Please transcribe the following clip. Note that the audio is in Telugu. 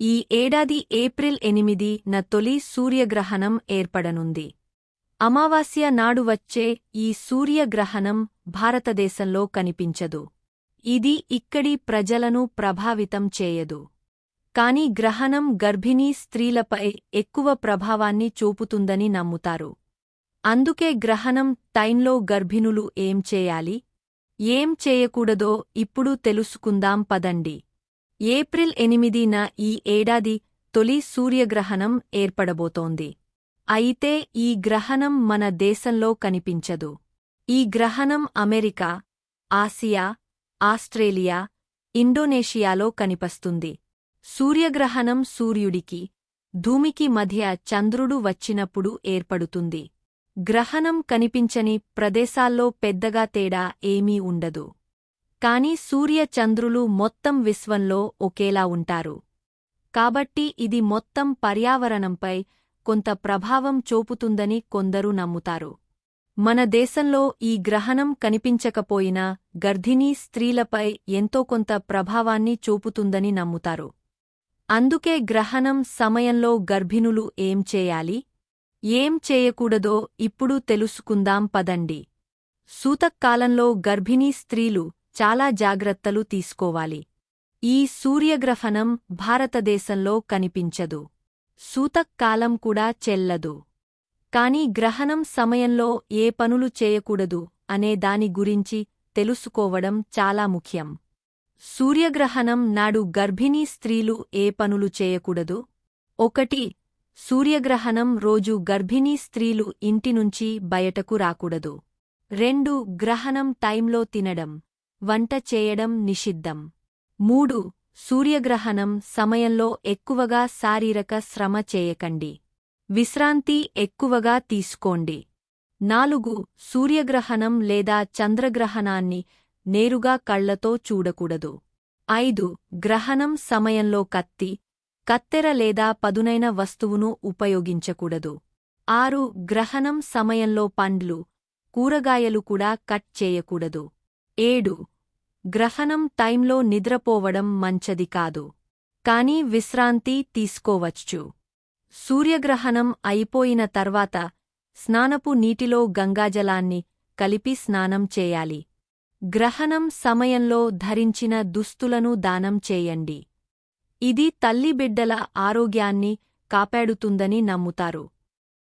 ఈ ఏడాది ఏప్రిల్ ఎనిమిది న తొలి సూర్యగ్రహణం ఏర్పడనుంది. అమావాస్య నాడు వచ్చే ఈ సూర్యగ్రహణం భారతదేశంలో కనిపించదు. ఇది ఇక్కడి ప్రజలను ప్రభావితం చేయదు. కాని గ్రహణం గర్భిణీ స్త్రీలపై ఎక్కువ ప్రభావాన్ని చూపుతుందని నమ్ముతారు. అందుకే గ్రహణం టైంలో గర్భిణులు ఏం చేయాలి? ఏం చేయకూడదో ఇప్పుడు తెలుసుకుందాం పదండి. ఏప్రిల్ ఎనిమిదిన ఈ ఏడాది తొలి సూర్యగ్రహణం ఏర్పడబోతోంది. అయితే ఈ గ్రహణం మన దేశంలో కనిపించదు. ఈ గ్రహణం అమెరికా ఆసియా ఆస్ట్రేలియా ఇండోనేషియాలో కనిపస్తుంది. సూర్యగ్రహణం సూర్యుడికి ధూమికి మధ్య చంద్రుడు వచ్చినప్పుడు ఏర్పడుతుంది. గ్రహణం కనిపించని ప్రదేశాల్లో పెద్దగా తేడా ఏమీ ఉండదు. కాని సూర్య చంద్రులు మొత్తం విశ్వంలో ఒకేలా ఉంటారు. కాబట్టి ఇది మొత్తం పర్యావరణంపై కొంత ప్రభావం చూపుతుందని కొందరు నమ్ముతారు. మన దేశంలో ఈ గ్రహణం కనిపించకపోయినా గర్భిణీ స్త్రీలపై ఎంతో కొంత ప్రభావాన్ని చూపుతుందని నమ్ముతారు. అందుకే గ్రహణం సమయంలో గర్భిణులు ఏం చేయాలి? ఏం చేయకూడదో ఇప్పుడు తెలుసుకుందాం పదండి. సూతక్కాలంలో గర్భిణీ స్త్రీలు చాలా జాగ్రత్తలు తీసుకోవాలి. ఈ సూర్యగ్రహణం భారతదేశంలో కనిపించదు. సూతక్కాలం కూడా చెల్లదు. కాని గ్రహణం సమయంలో ఏ పనులు చేయకూడదు అనే దాని గురించి తెలుసుకోవడం చాలా ముఖ్యం. సూర్యగ్రహణం నాడు గర్భిణీ స్త్రీలు ఏ పనులు చేయకూడదు? ఒకటి సూర్యగ్రహణం రోజు గర్భిణీ స్త్రీలు ఇంటినుంచి బయటకు రాకూడదు. రెండు గ్రహణం టైంలో తినడం. వంట చేయడం నిషిద్ధం. మూడు. సూర్యగ్రహణం సమయంలో ఎక్కువగా శారీరక శ్రమ చేయకండి. విశ్రాంతి ఎక్కువగా తీసుకోండి. నాలుగు. సూర్యగ్రహణం లేదా చంద్రగ్రహణాన్ని నేరుగా కళ్ళతో చూడకూడదు. ఐదు. గ్రహణం సమయంలో కత్తి కత్తెర లేదా పదునైన వస్తువును ఉపయోగించకూడదు. ఆరు. గ్రహణం సమయంలో పండ్లు కూరగాయలు కూడా కట్ చేయకూడదు. ఏడు. గ్రహణం టైంలో నిద్రపోవడం మంచది కాదు. కాని విశ్రాంతి తీసుకోవచ్చు సూర్యగ్రహణం అయిపోయిన తర్వాత స్నానపు నీటిలో గంగాజలాన్ని కలిపి స్నానం చేయాలి. గ్రహణం సమయంలో ధరించిన దుస్తులను దానం చేయండి. ఇది తల్లిబిడ్డల ఆరోగ్యాన్ని కాపాడుతుందని నమ్ముతారు.